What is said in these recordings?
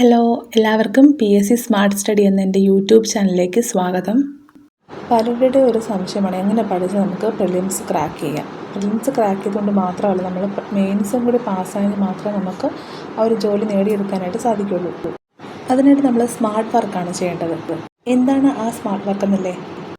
Hello എല്ലാവർക്കും P S C smart study എന്ന എന്റെ യൂട്യൂബ് ചാനലിലേക്ക് സ്വാഗതം. പലരുടെ ഒരു സംശയമാണ് എങ്ങനെ പഠിച്ച് നമുക്ക് പ്രിലിംസ് ക്രാക്ക് ചെയ്യാം? പ്രിലിംസ് ക്രാക്ക് ചെയ്തുകൊണ്ട് മാത്രമല്ല നമ്മൾ മെയിൻസും കൂടി പാസ്സായെങ്കിൽ മാത്രമേ നമുക്ക് ആ ഒരു ജോലി നേടിയെടുക്കാനായിട്ട് സാധിക്കുകയുള്ളൂ അതിനായിട്ട് നമ്മൾ സ്മാർട്ട് വർക്കാണ് ചെയ്യേണ്ടത്. എന്താണ് ആ സ്മാർട്ട് വർക്ക് എന്നല്ലേ?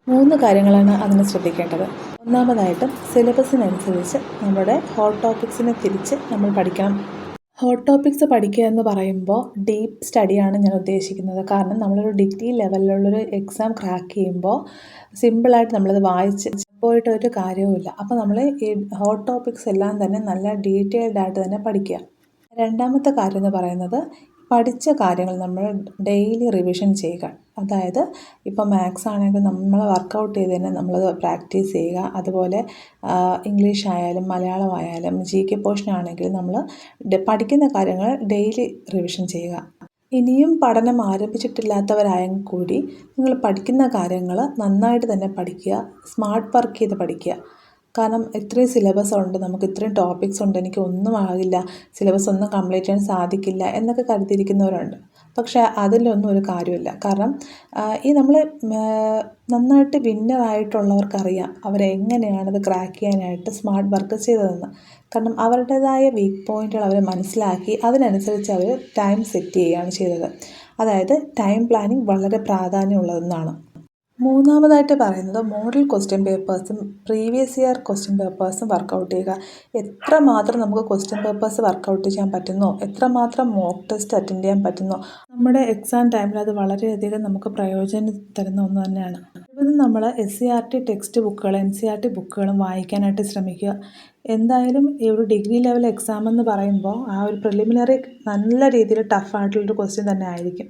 മൂന്ന് കാര്യങ്ങളാണ് അതിന് ശ്രദ്ധിക്കേണ്ടത്. ഒന്നാമതായിട്ട് സിലബസിനനുസരിച്ച് നമ്മുടെ ഹോട്ട് ടോപ്പിക്സിനെ തിരിച്ച് നമ്മൾ പഠിക്കണം. ഹോട്ട് ടോപ്പിക്സ് പഠിക്കുക എന്ന് പറയുമ്പോൾ ഡീപ്പ് സ്റ്റഡിയാണ് ഞാൻ ഉദ്ദേശിക്കുന്നത്. കാരണം നമ്മളൊരു ഡിഗ്രി ലെവലിലുള്ളൊരു എക്സാം ക്രാക്ക് ചെയ്യുമ്പോൾ സിമ്പിളായിട്ട് നമ്മളത് വായിച്ച് പോയിട്ട് ഒരു കാര്യവുമില്ല. അപ്പോൾ നമ്മൾ ഈ ഹോട്ട് ടോപ്പിക്സ് എല്ലാം തന്നെ നല്ല ഡീറ്റെയിൽഡ് ആയിട്ട് തന്നെ പഠിക്കുക. രണ്ടാമത്തെ കാര്യം എന്ന് പറയുന്നത് പഠിച്ച കാര്യങ്ങൾ നമ്മൾ ഡെയിലി റിവിഷൻ ചെയ്യുക. അതായത് ഇപ്പോൾ മാത്സ് ആണെങ്കിൽ നമ്മൾ വർക്കൗട്ട് ചെയ്ത് തന്നെ നമ്മളത് പ്രാക്ടീസ് ചെയ്യുക. അതുപോലെ ഇംഗ്ലീഷ് ആയാലും മലയാളം ആയാലും ജി കെ പോർഷൻ ആണെങ്കിൽ നമ്മൾ പഠിക്കുന്ന കാര്യങ്ങൾ ഡെയിലി റിവിഷൻ ചെയ്യുക. ഇനിയും പഠനം ആരംഭിച്ചിട്ടില്ലാത്തവരായെങ്കിൽ കൂടി നിങ്ങൾ പഠിക്കുന്ന കാര്യങ്ങൾ നന്നായിട്ട് തന്നെ പഠിക്കുക. സ്മാർട്ട് വർക്ക് ചെയ്ത് പഠിക്കുക. കാരണം ഇത്രയും സിലബസ് ഉണ്ട് നമുക്ക് ഇത്രയും ടോപ്പിക്സ് ഉണ്ട് എനിക്ക് ഒന്നും ആകില്ല സിലബസ് ഒന്നും കംപ്ലീറ്റ് ചെയ്യാൻ സാധിക്കില്ല എന്നൊക്കെ കരുതിയിരിക്കുന്നവരുണ്ട്. പക്ഷേ അതിലൊന്നും ഒരു കാര്യമില്ല കാരണം ഈ നമ്മൾ നന്നായിട്ട് വിന്നറായിട്ടുള്ളവർക്കറിയാം അവരെങ്ങനെയാണത് ക്രാക്ക് ചെയ്യാനായിട്ട് സ്മാർട്ട് വർക്ക് ചെയ്തതെന്ന്. കാരണം അവരുടേതായ വീക്ക് പോയിന്റുകൾ അവർ മനസ്സിലാക്കി അതിനനുസരിച്ച് അവർ ടൈം സെറ്റ് ചെയ്യുകയാണ് ചെയ്തത്. അതായത് ടൈം പ്ലാനിങ് വളരെ പ്രാധാന്യമുള്ളതെന്നാണ്. മൂന്നാമതായിട്ട് പറയുന്നത് മോഡൽ ക്വസ്റ്റ്യൻ പേപ്പേഴ്സും പ്രീവിയസ് ഇയർ ക്വസ്റ്റ്യൻ പേപ്പേഴ്സും വർക്കൗട്ട് ചെയ്യുക. എത്ര മാത്രം നമുക്ക് ക്വസ്റ്റ്യൻ പേപ്പേഴ്സ് വർക്കൗട്ട് ചെയ്യാൻ പറ്റുന്നോ? എത്രമാത്രം മോക്ക് ടെസ്റ്റ് അറ്റൻഡ് ചെയ്യാൻ പറ്റുന്നോ? നമ്മുടെ എക്സാം ടൈമിൽ അത് വളരെയധികം നമുക്ക് പ്രയോജനം തരുന്ന ഒന്ന് തന്നെയാണ്. ഇത് നമ്മൾ S C R T text ബുക്കുകൾ എൻ സി ആർ ടി ബുക്കുകളും വായിക്കാനായിട്ട് ശ്രമിക്കുക. എന്തായാലും ഈ ഒരു ഡിഗ്രി ലെവൽ എക്സാം എന്ന് പറയുമ്പോൾ ആ ഒരു പ്രിലിമിനറി നല്ല രീതിയിൽ ടഫായിട്ടുള്ളൊരു ക്വസ്റ്റ്യൻ തന്നെ ആയിരിക്കും.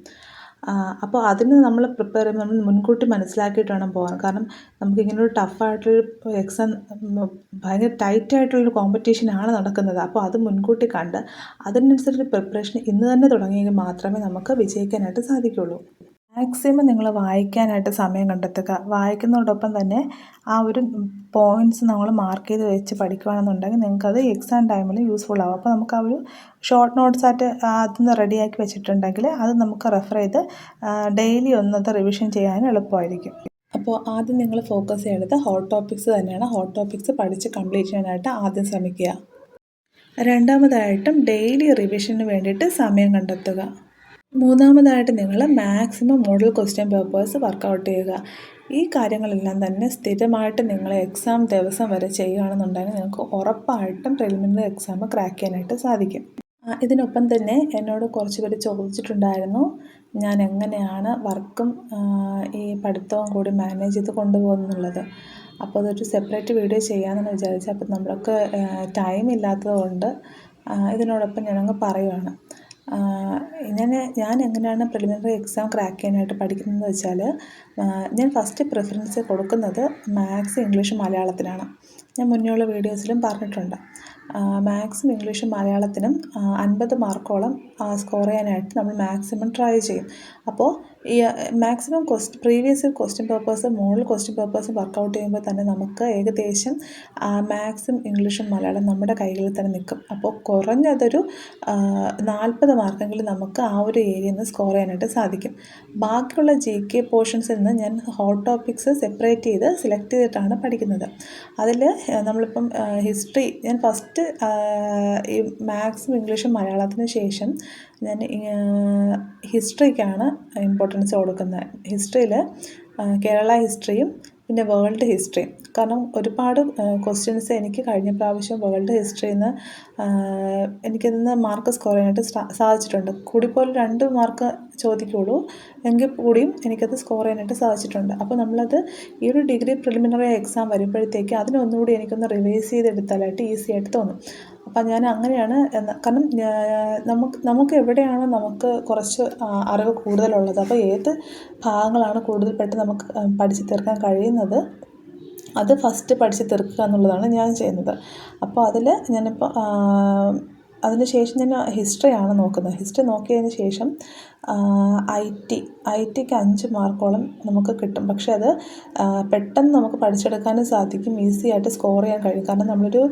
അപ്പോൾ അതിന് നമ്മൾ പ്രിപ്പയർ ചെയ്യുമ്പോൾ നമ്മൾ മുൻകൂട്ടി മനസ്സിലാക്കിയിട്ട് വേണം പോകാൻ കാരണം നമുക്കിങ്ങനെ ഒരു ടഫായിട്ടൊരു എക്സാം ഭയങ്കര ടൈറ്റായിട്ടുള്ളൊരു കോമ്പറ്റീഷനാണ് നടക്കുന്നത്. അപ്പോൾ അത് മുൻകൂട്ടി കണ്ട് അതിനനുസരിച്ച് പ്രിപ്പറേഷൻ ഇന്ന് തന്നെ തുടങ്ങിയെങ്കിൽ മാത്രമേ നമുക്ക് വിജയിക്കാനായിട്ട് സാധിക്കുകയുള്ളൂ മാക്സിമം നിങ്ങൾ വായിക്കാനായിട്ട് സമയം കണ്ടെത്തുക. വായിക്കുന്നതോടൊപ്പം തന്നെ ആ ഒരു പോയിന്റ്സ് നമ്മൾ മാർക്ക് ചെയ്ത് വെച്ച് പഠിക്കുകയാണെന്നുണ്ടെങ്കിൽ നിങ്ങൾക്കത് എക്സാം ടൈമിൽ യൂസ്ഫുൾ ആവും. അപ്പോൾ നമുക്ക് ആ ഒരു ഷോർട്ട് നോട്ട്സ് ആയിട്ട് ആദ്യം റെഡിയാക്കി വെച്ചിട്ടുണ്ടെങ്കിൽ അത് നമുക്ക് റെഫർ ചെയ്ത് ഡെയിലി ഒന്നത്തെ റിവിഷൻ ചെയ്യാൻ എളുപ്പമായിരിക്കും. അപ്പോൾ ആദ്യം നിങ്ങൾ ഫോക്കസ് ചെയ്യേണ്ടത് ഹോട്ട് ടോപ്പിക്സ് തന്നെയാണ്. ഹോട്ട് ടോപ്പിക്സ് പഠിച്ച് കംപ്ലീറ്റ് ചെയ്യാനായിട്ട് ആദ്യം ശ്രമിക്കുക. രണ്ടാമതായിട്ടും ഡെയിലി റിവിഷന് വേണ്ടിയിട്ട് സമയം കണ്ടെത്തുക. മൂന്നാമതായിട്ട് നിങ്ങൾ maximum model question papers work out ചെയ്യുക. ഈ കാര്യങ്ങളെല്ലാം തന്നെ സ്ഥിരമായിട്ട് നിങ്ങൾ എക്സാം ദിവസം വരെ ചെയ്യുകയാണെന്നുണ്ടെങ്കിൽ നിങ്ങൾക്ക് ഉറപ്പായിട്ടും പ്രിലിമിനറി എക്സാം ക്രാക്ക് ചെയ്യാനായിട്ട് സാധിക്കും. ഇതിനൊപ്പം തന്നെ എന്നോട് കുറച്ച് പേര് ചോദിച്ചിട്ടുണ്ടായിരുന്നു ഞാൻ എങ്ങനെയാണ് വർക്കും ഈ പഠിത്തവും കൂടി മാനേജ് ചെയ്ത് കൊണ്ടുപോകുന്നുള്ളത് അപ്പോൾ അതൊരു സെപ്പറേറ്റ് വീഡിയോ ചെയ്യാമെന്ന് വിചാരിച്ചു അപ്പോൾ നമ്മൾക്ക് ടൈം ഇല്ലാത്തത് കൊണ്ട് ഇതിനോടൊപ്പം ഞാനങ്ങ് പറയുവാണ്. ഞാൻ ഞാൻ എങ്ങനെയാണ് പ്രിലിമിനറി എക്സാം ക്രാക്ക് ചെയ്യാനായിട്ട് പഠിക്കുന്നതെന്ന് വെച്ചാൽ ഞാൻ ഫസ്റ്റ് പ്രിഫറൻസ് കൊടുക്കുന്നത് മാത്സ് ഇംഗ്ലീഷ് മലയാളത്തിനാണ്. ഞാൻ മുന്നേയുള്ള വീഡിയോസിലും പറഞ്ഞിട്ടുണ്ട്. മാത്സും ഇംഗ്ലീഷും മലയാളത്തിനും അൻപത് മാർക്കോളം സ്കോർ ചെയ്യാനായിട്ട് നമ്മൾ മാക്സിമം ട്രൈ ചെയ്യും. അപ്പോൾ ഈ maximum quest previous year question papers model question papers work out ചെയ്യുമ്പോൾ തന്നെ നമുക്ക് ഏകദേശം മാത്സും ഇംഗ്ലീഷും മലയാളം നമ്മുടെ കൈകളിൽ തന്നെ നിൽക്കും. അപ്പോൾ കുറഞ്ഞതൊരു നാൽപ്പത് മാർക്കെങ്കിലും നമുക്ക് ആ ഒരു ഏരിയയിൽ നിന്ന് സ്കോർ ചെയ്യാനായിട്ട് സാധിക്കും. ബാക്കിയുള്ള ജി കെ പോർഷൻസിൽ നിന്ന് ഞാൻ ഹോട്ട് ടോപ്പിക്സ് സെപ്പറേറ്റ് ചെയ്ത് സെലക്ട് ചെയ്തിട്ടാണ് പഠിക്കുന്നത്. അതിൽ നമ്മളിപ്പം ഹിസ്റ്ററി ഞാൻ ഫസ്റ്റ് ഈ മാത്സും ഇംഗ്ലീഷും മലയാളത്തിന് ശേഷം ഞാൻ ഹിസ്റ്ററിക്കാണ് ഇമ്പോർട്ടൻസ് കൊടുക്കുന്നത്. ഹിസ്റ്ററിയിൽ കേരള ഹിസ്റ്ററിയും പിന്നെ വേൾഡ് ഹിസ്റ്ററിയും കാരണം ഒരുപാട് ക്വസ്റ്റ്യൻസ് എനിക്ക് കഴിഞ്ഞ പ്രാവശ്യം വേൾഡ് ഹിസ്റ്ററിയിൽ നിന്ന് എനിക്കതിൽ നിന്ന് മാർക്ക് സ്കോർ ചെയ്യാനായിട്ട് സാധിച്ചിട്ടുണ്ട്. കൂടിപ്പോലെ രണ്ട് മാർക്ക് ചോദിക്കുകയുള്ളൂ എങ്കിൽ കൂടിയും എനിക്കത് സ്കോർ ചെയ്യാനായിട്ട് സാധിച്ചിട്ടുണ്ട്. അപ്പോൾ നമ്മളത് ഈ ഒരു ഡിഗ്രി പ്രിലിമിനറി എക്സാം വരുമ്പോഴത്തേക്ക് അതിനൊന്നുകൂടി എനിക്കൊന്ന് റിവൈസ് ചെയ്തെടുത്താലായിട്ട് ഈസി ആയിട്ട് തോന്നും. അപ്പം ഞാൻ അങ്ങനെയാണ് കാരണം നമുക്ക് നമുക്ക് എവിടെയാണ് നമുക്ക് കുറച്ച് അറിവ് കൂടുതലുള്ളത്. അപ്പോൾ ഏത് ഭാഗങ്ങളാണ് കൂടുതൽ പെട്ടെന്ന് നമുക്ക് പഠിച്ചു തീർക്കാൻ കഴിയുന്നത് അത് ഫസ്റ്റ് പഠിച്ചു തീർക്കുക എന്നുള്ളതാണ് ഞാൻ ചെയ്യുന്നത്. അപ്പോൾ അതിൽ ഞാനിപ്പോൾ അതിന് ശേഷം ഞാൻ ഹിസ്റ്ററിയാണ് നോക്കുന്നത്. ഹിസ്റ്ററി നോക്കിയതിന് ശേഷം ഐ ടി ഐ ടിക്ക് അഞ്ച് മാർക്കോളം നമുക്ക് കിട്ടും. പക്ഷേ അത് പെട്ടെന്ന് നമുക്ക് പഠിച്ചെടുക്കാനും സാധിക്കും. ഈസി ആയിട്ട് സ്കോർ ചെയ്യാൻ കഴിയും. കാരണം നമ്മളൊരു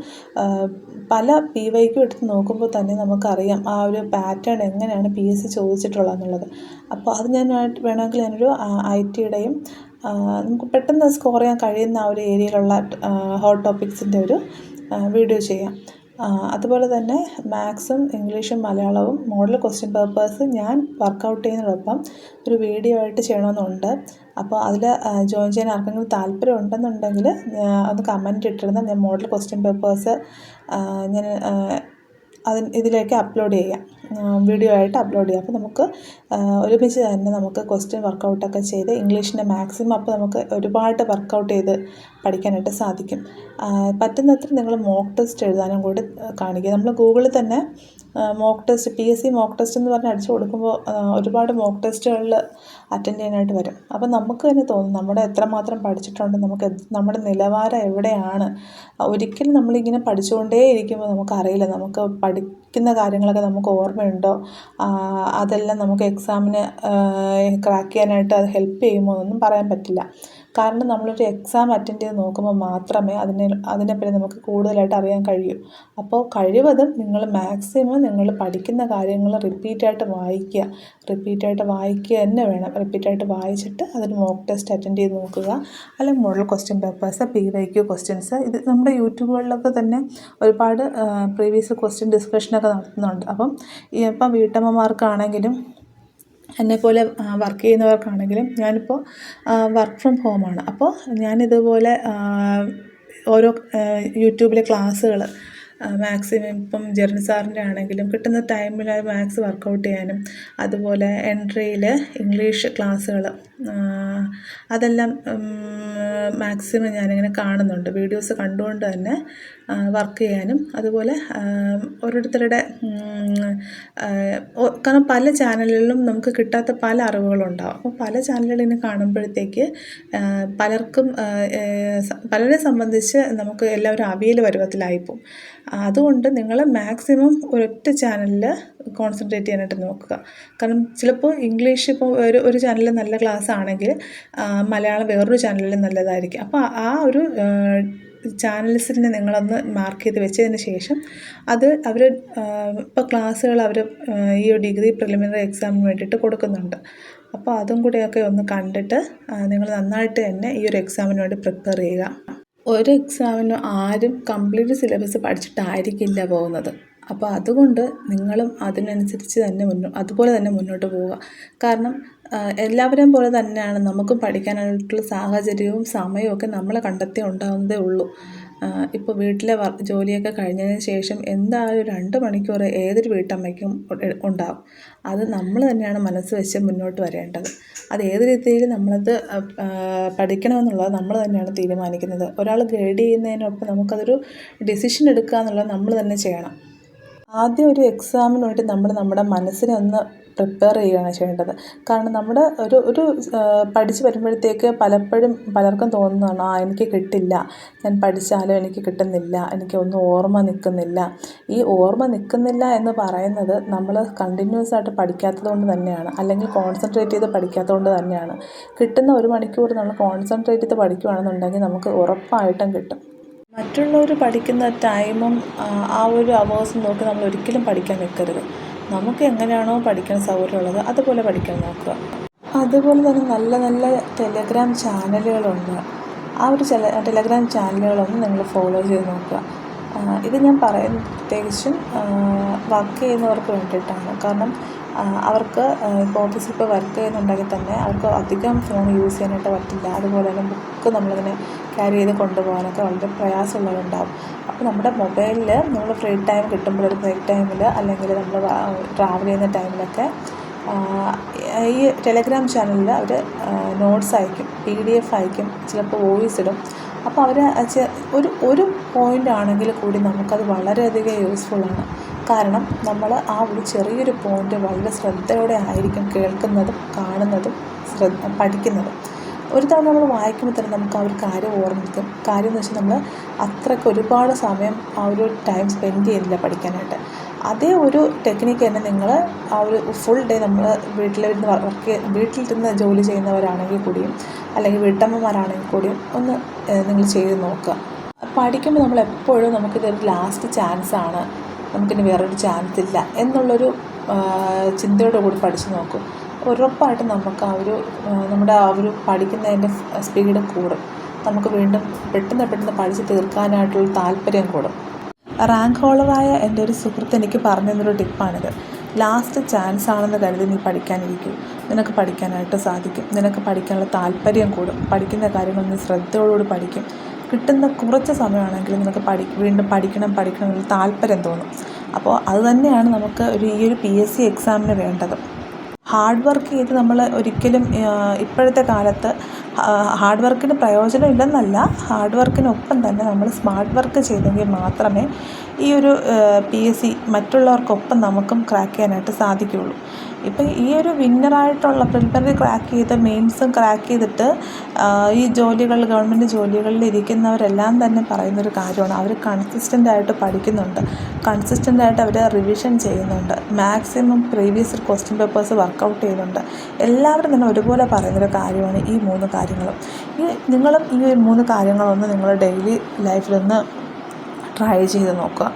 പല പി വൈക്കും എടുത്ത് നോക്കുമ്പോൾ തന്നെ നമുക്കറിയാം ആ ഒരു പാറ്റേൺ എങ്ങനെയാണ് പി എസ് സി ചോദിച്ചിട്ടുള്ളതെന്നുള്ളത് അപ്പോൾ അത് ഞാൻ വേണമെങ്കിൽ ഞാനൊരു ഐ ടിയുടെയും നമുക്ക് പെട്ടെന്ന് സ്കോർ ചെയ്യാൻ കഴിയുന്ന ആ ഒരു ഏരിയയിലുള്ള ഹോട്ട് ടോപ്പിക്സിന്റെ ഒരു വീഡിയോ ചെയ്യാം. അതുപോലെ തന്നെ മാത്സും ഇംഗ്ലീഷും മലയാളവും മോഡൽ ക്വസ്റ്റ്യൻ പേപ്പേഴ്സ് ഞാൻ വർക്കൗട്ട് ചെയ്യുന്നതോടൊപ്പം ഒരു വീഡിയോ ആയിട്ട് ചെയ്യണമെന്നുണ്ട്. അപ്പോൾ അതിൽ ജോയിൻ ചെയ്യാൻ ആർക്കെങ്കിലും താല്പര്യം ഉണ്ടെന്നുണ്ടെങ്കിൽ ഒന്ന് കമന്റ് ഇട്ടിരുന്നാൽ ഞാൻ മോഡൽ ക്വസ്റ്റ്യൻ പേപ്പേഴ്സ് ഞാൻ അതിന് ഇതിലേക്ക് അപ്ലോഡ് ചെയ്യാം. വീഡിയോ ആയിട്ട് അപ്ലോഡ് ചെയ്യാം. അപ്പോൾ നമുക്ക് ഒരുമിച്ച് തന്നെ നമുക്ക് ക്വസ്റ്റ്യൻ വർക്കൗട്ടൊക്കെ ചെയ്ത് ഇംഗ്ലീഷിന്റെ മാക്സിമം അപ്പോൾ നമുക്ക് ഒരുപാട് വർക്കൗട്ട് ചെയ്ത് പഠിക്കാനായിട്ട് സാധിക്കും. പറ്റുന്നത്ര നിങ്ങൾ മോക്ക് ടെസ്റ്റ് എഴുതാനും കൂടി കാണിക്കുക നമ്മൾ ഗൂഗിളിൽ തന്നെ mock test P S C mock test എന്ന് പറഞ്ഞ് അടിച്ചു കൊടുക്കുമ്പോൾ ഒരുപാട് മോക്ക് ടെസ്റ്റുകളിൽ അറ്റൻഡ് ചെയ്യാനായിട്ട് വരും. അപ്പോൾ നമുക്ക് തന്നെ തോന്നും നമ്മുടെ എത്രമാത്രം പഠിച്ചിട്ടുണ്ട് നമുക്ക് നമ്മുടെ നിലവാരം എവിടെയാണ്? ഒരിക്കലും നമ്മളിങ്ങനെ പഠിച്ചുകൊണ്ടേ ഇരിക്കുമ്പോൾ നമുക്കറിയില്ല. നമുക്ക് പഠിക്കുന്ന കാര്യങ്ങളൊക്കെ നമുക്ക് ഓർമ്മയുണ്ടോ? അതെല്ലാം നമുക്ക് എക്സാമിന് ക്രാക്ക് ചെയ്യാനായിട്ട് അത് ഹെൽപ്പ് ചെയ്യുമോ എന്നൊന്നും പറയാൻ പറ്റില്ല. കാരണം നമ്മളൊരു എക്സാം അറ്റൻഡ് ചെയ്ത് നോക്കുമ്പോൾ മാത്രമേ അതിനെ അതിനെപ്പറ്റി നമുക്ക് കൂടുതലായിട്ട് അറിയാൻ കഴിയൂ. അപ്പോൾ കഴിവതും നിങ്ങൾ മാക്സിമം നിങ്ങൾ പഠിക്കുന്ന കാര്യങ്ങൾ റിപ്പീറ്റായിട്ട് വായിക്കുക. റിപ്പീറ്റായിട്ട് വായിക്കുക തന്നെ വേണം. റിപ്പീറ്റായിട്ട് വായിച്ചിട്ട് അതിന് മോക്ക് ടെസ്റ്റ് അറ്റൻഡ് ചെയ്ത് നോക്കുക. അല്ലെങ്കിൽ model question papers P Y Q questions ഇത് നമ്മുടെ യൂട്യൂബുകളിലൊക്കെ തന്നെ ഒരുപാട് പ്രീവിയസ് ക്വസ്റ്റ്യൻ ഡിസ്കഷനൊക്കെ നടത്തുന്നുണ്ട്. അപ്പം ഇപ്പം വീട്ടമ്മമാർക്കാണെങ്കിലും എന്നെപ്പോലെ വർക്ക് ചെയ്യുന്നവർക്കാണെങ്കിലും ഞാനിപ്പോൾ വർക്ക് ഫ്രം ഹോമാണ് അപ്പോൾ ഞാനിതുപോലെ ഓരോ യൂട്യൂബിലെ ക്ലാസ്സുകൾ മാക്സിമം ഇപ്പം ജെറിൻ സാറിന്റെ ആണെങ്കിലും കിട്ടുന്ന ടൈമിൽ മാത്സ് വർക്കൗട്ട് ചെയ്യാനും അതുപോലെ എൻട്രിയിൽ ഇംഗ്ലീഷ് ക്ലാസ്സുകൾ അതെല്ലാം മാക്സിമം ഞാനിങ്ങനെ കാണുന്നുണ്ട്. വീഡിയോസ് കണ്ടുകൊണ്ട് തന്നെ വർക്ക് ചെയ്യാനും അതുപോലെ ഓരോരുത്തരുടെ കാരണം പല ചാനലുകളിലും നമുക്ക് കിട്ടാത്ത പല അറിവുകളുണ്ടാവും. അപ്പോൾ പല ചാനലുകളിൽ കാണുമ്പോഴത്തേക്ക് പലർക്കും പലരെ സംബന്ധിച്ച് നമുക്ക് എല്ലാവരും അവിയൽ പരുവത്തിലായിപ്പോവും. അതുകൊണ്ട് നിങ്ങൾ മാക്സിമം ഒരൊറ്റ ചാനലിൽ കോൺസെൻട്രേറ്റ് ചെയ്യാനായിട്ട് നോക്കുക. കാരണം ചിലപ്പോൾ ഇംഗ്ലീഷ് ഇപ്പോൾ ഒരു ഒരു ചാനലിൽ നല്ല ക്ലാസ് ആണെങ്കിൽ മലയാളം വേറൊരു ചാനലിൽ നല്ലതായിരിക്കും. അപ്പോൾ ആ ഒരു ചാനൽസിനെ നിങ്ങളൊന്ന് മാർക്ക് ചെയ്ത് വെച്ചതിന് ശേഷം അത് അവർ ഇപ്പോൾ ക്ലാസ്സുകൾ അവർ ഈ ഒരു ഡിഗ്രി പ്രിലിമിനറി എക്സാമിന് വേണ്ടിയിട്ട് കൊടുക്കുന്നുണ്ട്. അപ്പോൾ അതും കൂടെയൊക്കെ ഒന്ന് കണ്ടിട്ട് നിങ്ങൾ നന്നായിട്ട് തന്നെ ഈ ഒരു എക്സാമിന് വേണ്ടി പ്രിപ്പയർ ചെയ്യുക. ഒരു എക്സാമിനും ആരും കംപ്ലീറ്റ് സിലബസ് പഠിച്ചിട്ടായിരിക്കില്ല പോകുന്നത്. അപ്പോൾ അതുകൊണ്ട് നിങ്ങളും അതിനനുസരിച്ച് തന്നെ മുന്നോ അതുപോലെ തന്നെ മുന്നോട്ട് പോവുക. കാരണം എല്ലാവരെയും പോലെ തന്നെയാണ് നമുക്കും പഠിക്കാനായിട്ടുള്ള സാഹചര്യവും സമയവും ഒക്കെ നമ്മൾ കണ്ടെത്തി ഉണ്ടാവുന്നതേ ഉള്ളൂ. ഇപ്പോൾ വീട്ടിലെ ജോലിയൊക്കെ കഴിഞ്ഞതിന് ശേഷം എന്തായാലും രണ്ട് മണിക്കൂർ ഏതൊരു വീട്ടമ്മയ്ക്കും ഉണ്ടാവും. അത് നമ്മൾ തന്നെയാണ് മനസ്സ് വെച്ച് മുന്നോട്ട് വരേണ്ടത്. അത് ഏത് രീതിയിൽ നമ്മളത് പഠിക്കണമെന്നുള്ളത് നമ്മൾ തന്നെയാണ് തീരുമാനിക്കുന്നത്. ഒരാൾ ഗൈഡ് ചെയ്യുന്നതിനൊപ്പം നമുക്കതൊരു ഡിസിഷൻ എടുക്കുക എന്നുള്ളത് നമ്മൾ തന്നെ ചെയ്യണം. ആദ്യം ഒരു എക്സാമിന് വേണ്ടി നമ്മൾ നമ്മുടെ മനസ്സിനെ ഒന്ന് പ്രിപ്പയർ ചെയ്യുകയാണ് ചെയ്യേണ്ടത്. കാരണം നമ്മുടെ ഒരു ഒരു പഠിച്ച് വരുമ്പോഴത്തേക്ക് പലപ്പോഴും പലർക്കും തോന്നുന്നതാണ് ആ എനിക്ക് കിട്ടില്ല. ഞാൻ പഠിച്ചാലും എനിക്ക് കിട്ടുന്നില്ല. എനിക്കൊന്നും ഓർമ്മ നിൽക്കുന്നില്ല. ഈ ഓർമ്മ നിൽക്കുന്നില്ല എന്ന് പറയുന്നത് നമ്മൾ കണ്ടിന്യൂസ് ആയിട്ട് പഠിക്കാത്തത് കൊണ്ട് തന്നെയാണ്. അല്ലെങ്കിൽ കോൺസെൻട്രേറ്റ് ചെയ്ത് പഠിക്കാത്തത് കൊണ്ട് തന്നെയാണ്. കിട്ടുന്ന ഒരു മണിക്കൂർ നമ്മൾ കോൺസെൻട്രേറ്റ് ചെയ്ത് പഠിക്കുകയാണെന്നുണ്ടെങ്കിൽ നമുക്ക് ഉറപ്പായിട്ടും കിട്ടും. മറ്റുള്ളവർ പഠിക്കുന്ന ടൈമും ആ ഒരു അവേഴ്സും നോക്കി നമ്മൾ ഒരിക്കലും പഠിക്കാൻ നിൽക്കരുത്. നമുക്ക് എങ്ങനെയാണോ പഠിക്കാൻ സൗകര്യമുള്ളത് അതുപോലെ പഠിക്കാൻ നോക്കുക. അതുപോലെ തന്നെ നല്ല നല്ല ടെലഗ്രാം ചാനലുകളുണ്ട് ആ ഒരു ടെലഗ്രാം ചാനലുകളൊന്നും നിങ്ങൾ ഫോളോ ചെയ്ത് നോക്കുക. ഇത് ഞാൻ പറയുന്നത് പ്രത്യേകിച്ചും വർക്ക് ചെയ്യുന്നവർക്ക് വേണ്ടിയിട്ടാണ്. കാരണം അവർക്ക് ഇപ്പോൾ ഓഫീസിൽ ഇപ്പോൾ വർക്ക് ചെയ്യുന്നുണ്ടെങ്കിൽ തന്നെ അവർക്ക് അധികം ഫോൺ യൂസ് ചെയ്യാനായിട്ട് പറ്റില്ല. അതുപോലെ തന്നെ ബുക്ക് നമ്മളിങ്ങനെ ക്യാരി ചെയ്ത് കൊണ്ടുപോകാനൊക്കെ വളരെ പ്രയാസമുള്ളവരുണ്ടാവും. അപ്പോൾ നമ്മുടെ മൊബൈലിൽ നമ്മൾ ഫ്രീ ടൈം കിട്ടുമ്പോൾ ഒരു ബ്രേക്ക് ടൈമിൽ അല്ലെങ്കിൽ നമ്മൾ ട്രാവൽ ചെയ്യുന്ന ടൈമിലൊക്കെ ഈ ടെലഗ്രാം ചാനലിൽ അവർ നോട്ട്സ് അയക്കും പി ഡി എഫ് അയക്കും ചിലപ്പോൾ വോയിസ് ഇടും അപ്പോൾ അവർ ഒരു ഒരു പോയിന്റ് ആണെങ്കിൽ കൂടി നമുക്കത് വളരെയധികം യൂസ്ഫുള്ളാണ് കാരണം നമ്മൾ ആ ഒരു ചെറിയൊരു പോയിന്റ് വളരെ ശ്രദ്ധയോടെ ആയിരിക്കും കേൾക്കുന്നതും കാണുന്നതും ശ്രദ്ധ പഠിക്കുന്നതും. ഒരു തവണ നമ്മൾ വായിക്കുമ്പോൾ തന്നെ നമുക്ക് ആ ഒരു കാര്യം ഓർമ്മ നിൽക്കും കാര്യം എന്ന് വെച്ചാൽ നമ്മൾ അത്രയ്ക്ക് ഒരുപാട് സമയം ആ ഒരു ടൈം സ്പെൻഡ് ചെയ്യുന്നില്ല പഠിക്കാനായിട്ട്. അതേ ഒരു ടെക്നിക്ക് തന്നെ നിങ്ങൾ ആ ഒരു ഫുൾ ഡേ നമ്മൾ വീട്ടിലിരുന്ന് വർക്ക് വീട്ടിൽ നിന്ന് ജോലി ചെയ്യുന്നവരാണെങ്കിൽ കൂടിയും അല്ലെങ്കിൽ വീട്ടമ്മമാരാണെങ്കിൽ കൂടിയും ഒന്ന് നിങ്ങൾ ചെയ്ത് നോക്കുക. പഠിക്കുമ്പോൾ നമ്മൾ എപ്പോഴും നമുക്കിതൊരു ലാസ്റ്റ് ചാൻസ് ചാൻസാണ് നമുക്കിനി വേറൊരു ചാൻസ് ഇല്ല. എന്നുള്ളൊരു ചിന്തയോടു കൂടി പഠിച്ചു നോക്കും. ഉറപ്പായിട്ടും നമുക്ക് ആ ഒരു നമ്മുടെ ആ ഒരു പഠിക്കുന്നതിന്റെ സ്പീഡ് കൂടും. നമുക്ക് വീണ്ടും പെട്ടെന്ന് പെട്ടെന്ന് പഠിച്ച് തീർക്കാനായിട്ടുള്ള താല്പര്യം കൂടും. റാങ്ക് ഹോളറായ എന്റെ ഒരു സുഹൃത്ത് എനിക്ക് പറഞ്ഞു തന്നൊരു ടിപ്പാണിത്. ലാസ്റ്റ് ചാൻസ് ആണെന്ന് കരുതി നീ പഠിക്കാനിരിക്കും. നിനക്ക് പഠിക്കാനായിട്ട് സാധിക്കും. നിനക്ക് പഠിക്കാനുള്ള താല്പര്യം കൂടും. പഠിക്കുന്ന കാര്യങ്ങൾ നീ ശ്രദ്ധയോടുകൂടി പഠിക്കും. കിട്ടുന്ന കുറച്ച് സമയമാണെങ്കിൽ നിനക്ക് പഠി വീണ്ടും പഠിക്കണം പഠിക്കണം എന്നുള്ള താല്പര്യം തോന്നും. അപ്പോൾ അത് തന്നെയാണ് നമുക്ക് ഒരു ഈ ഒരു പി എസ് സി എക്സാമിന് വേണ്ടത്. ഹാർഡ് വർക്ക് ചെയ്ത് നമ്മൾ ഒരിക്കലും ഇപ്പോഴത്തെ കാലത്ത് ഹാർഡ് വർക്കിന് പ്രയോജനം ഇല്ലെന്നല്ല ഹാർഡ് വർക്കിനൊപ്പം തന്നെ നമ്മൾ സ്മാർട്ട് വർക്ക് ചെയ്തെങ്കിൽ മാത്രമേ ഈ ഒരു പി എസ് സി മറ്റുള്ളവർക്കൊപ്പം നമുക്കും ക്രാക്ക് ചെയ്യാനായിട്ട് സാധിക്കുകയുള്ളൂ. ഇപ്പം ഈ ഒരു വിന്നറായിട്ടുള്ള പ്രിലിമിനറി ക്രാക്ക് ചെയ്ത് മെയിൻസും ക്രാക്ക് ചെയ്തിട്ട് ഈ ജോലികൾ ഗവൺമെന്റ് ജോലികളിൽ ഇരിക്കുന്നവരെല്ലാം തന്നെ പറയുന്നൊരു കാര്യമാണ്. അവർ കൺസിസ്റ്റന്റായിട്ട് പഠിക്കുന്നുണ്ട്. കൺസിസ്റ്റന്റായിട്ട് അവർ റിവിഷൻ ചെയ്യുന്നുണ്ട്. Maximum previous question papers work out ചെയ്യുന്നുണ്ട്. എല്ലാവരും തന്നെ ഒരുപോലെ പറയുന്നൊരു കാര്യമാണ് ഈ മൂന്ന് കാര്യങ്ങളും. ഈ നിങ്ങളും ഈ മൂന്ന് കാര്യങ്ങളൊന്ന് നിങ്ങളുടെ ഡെയിലി ലൈഫിലൊന്ന് ട്രൈ ചെയ്ത് നോക്കുക.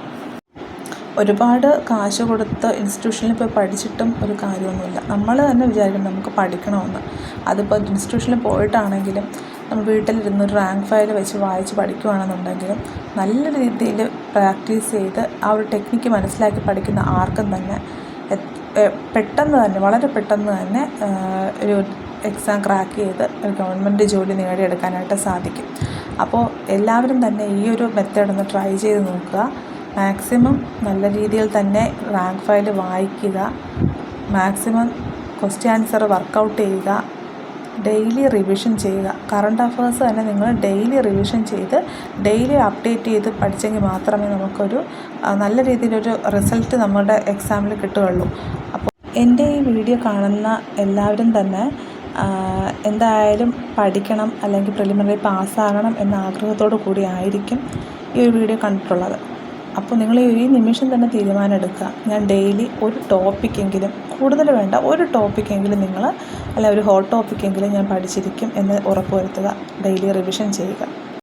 ഒരുപാട് കാശ് കൊടുത്ത് ഇൻസ്റ്റിറ്റ്യൂഷനിൽ പോയി പഠിച്ചിട്ടും ഒരു കാര്യമൊന്നുമില്ല. നമ്മൾ തന്നെ വിചാരിക്കും നമുക്ക് പഠിക്കണമെന്ന്. അതിപ്പോൾ ഇൻസ്റ്റിറ്റ്യൂഷനിൽ പോയിട്ടാണെങ്കിലും നമ്മൾ വീട്ടിലിരുന്ന് ഒരു റാങ്ക് ഫയൽ വെച്ച് വായിച്ച് പഠിക്കുകയാണെന്നുണ്ടെങ്കിലും നല്ല രീതിയിൽ പ്രാക്ടീസ് ചെയ്ത് ആ ഒരു ടെക്നിക്ക് മനസ്സിലാക്കി പഠിക്കുന്ന ആർക്കും തന്നെ പെട്ടെന്ന് തന്നെ വളരെ പെട്ടെന്ന് തന്നെ ഒരു എക്സാം ക്രാക്ക് ചെയ്ത് ഒരു ഗവൺമെന്റ് ജോലി നേടിയെടുക്കാനായിട്ട് സാധിക്കും. അപ്പോൾ എല്ലാവരും തന്നെ ഈ ഒരു മെത്തേഡ് ഒന്ന് ട്രൈ ചെയ്ത് നോക്കുക. മാക്സിമം നല്ല രീതിയിൽ തന്നെ റാങ്ക് ഫയൽ വായിക്കുക. Maximum question answer work out ചെയ്യുക. ഡെയിലി റിവിഷൻ ചെയ്യുക. കറണ്ട് അഫയേഴ്സ് തന്നെ നിങ്ങൾ ഡെയിലി റിവിഷൻ ചെയ്ത് ഡെയിലി അപ്ഡേറ്റ് ചെയ്ത് പഠിച്ചെങ്കിൽ മാത്രമേ നമുക്കൊരു നല്ല രീതിയിലൊരു റിസൾട്ട് നമ്മുടെ എക്സാമിൽ കിട്ടുകയുള്ളൂ. അപ്പോൾ എന്റെ ഈ വീഡിയോ കാണുന്ന എല്ലാവരും തന്നെ എന്തായാലും പഠിക്കണം അല്ലെങ്കിൽ പ്രിലിമിനറി പാസ്സാകണം എന്ന ആഗ്രഹത്തോടു കൂടി ആയിരിക്കും ഈ ഒരു വീഡിയോ കണ്ടിട്ടുള്ളത്. അപ്പോൾ നിങ്ങൾ ഈ നിമിഷം തന്നെ തീരുമാനം എടുക്കുക ഞാൻ ഡെയിലി ഒരു ടോപ്പിക്കെങ്കിലും കൂടുതൽ വേണ്ട ഒരു ടോപ്പിക്കെങ്കിലും നിങ്ങൾ അല്ല ഒരു ഹോട്ട് ടോപ്പിക്കെങ്കിലും ഞാൻ പഠിച്ചിരിക്കും എന്ന് ഉറപ്പുവരുത്തുക. ഡെയിലി റിവിഷൻ ചെയ്യുക.